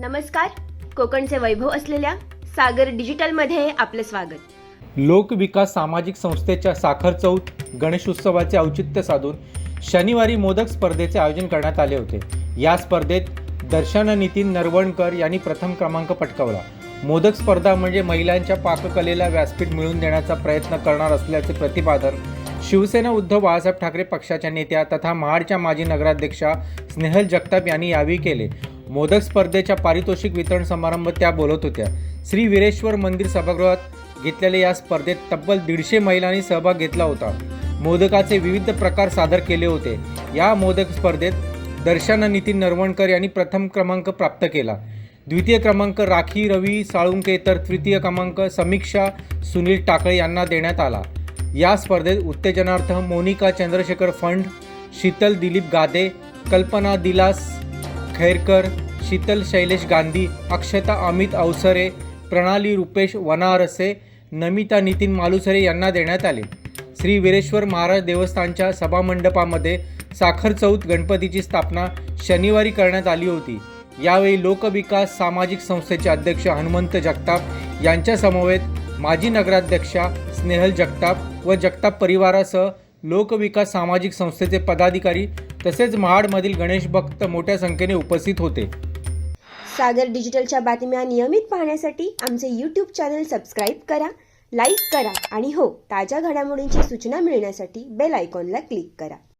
नमस्कार. कोकणचे वैभव असलेल्या सागर डिजिटलमध्ये आपलं स्वागत. लोकविकास सामाजिक संस्थेच्या साखर चौथ गणेशोत्सवाचे औचित्य साधून शनिवारी मोदक स्पर्धेचे आयोजन करण्यात आले होते. या स्पर्धेत दर्शन नितीन नरवणकर यांनी प्रथम क्रमांक पटकावला. मोदक स्पर्धा म्हणजे महिलांच्या पाककलेला व्यासपीठ मिळवून देण्याचा प्रयत्न करणार असल्याचे प्रतिपादन शिवसेना उद्धव बाळासाहेब ठाकरे पक्षाच्या नेत्या तथा महाडच्या माजी नगराध्यक्षा स्नेहल जगताप यांनी यावेळी केले. मोदक स्पर्धेच्या पारितोषिक वितरण समारंभ त्या बोलत होत्या. श्री वीरेश्वर मंदिर सभागृहात घेतलेल्या या स्पर्धेत तब्बल दीडशे महिलांनी सहभाग घेतला होता. मोदकाचे विविध प्रकार सादर केले होते. या मोदक स्पर्धेत दर्शना नितीन नरवणकर यांनी प्रथम क्रमांक प्राप्त केला. द्वितीय क्रमांक राखी रवी साळुंके तर तृतीय क्रमांक समीक्षा सुनील टाकळे यांना देण्यात आला. या स्पर्धेत उत्तेजनार्थ मोनिका चंद्रशेखर फंड शीतल दिलीप गादे कल्पना दिलास खैरकर शीतल शैलेश गांधी अक्षता अमित अवसरे प्रणाली रुपेश वनारसे नमिता नितीन मालुसरे यांना देण्यात आले. श्री वीरेश्वर महाराज देवस्थानच्या सभामंडपामध्ये साखर चौथ गणपतीची स्थापना शनिवारी करण्यात आली होती. यावेळी लोकविकास सामाजिक संस्थेचे अध्यक्ष हनुमंत जगताप यांच्यासमवेत माजी नगराध्यक्षा स्नेहल जगताप व जगताप परिवारासह लोकविकास सामाजिक संस्थेचे पदाधिकारी तसेच महाडमधील गणेश भक्त मोठ्या संख्येने उपस्थित होते. सागर डिजिटलच्या बातम्या नियमित पाहण्यासाठी आमचे यूट्यूब चॅनल सबस्क्राईब करा लाईक करा आणि हो ताज्या घडामोडींची सूचना मिळण्यासाठी बेल आयकॉनला क्लिक करा.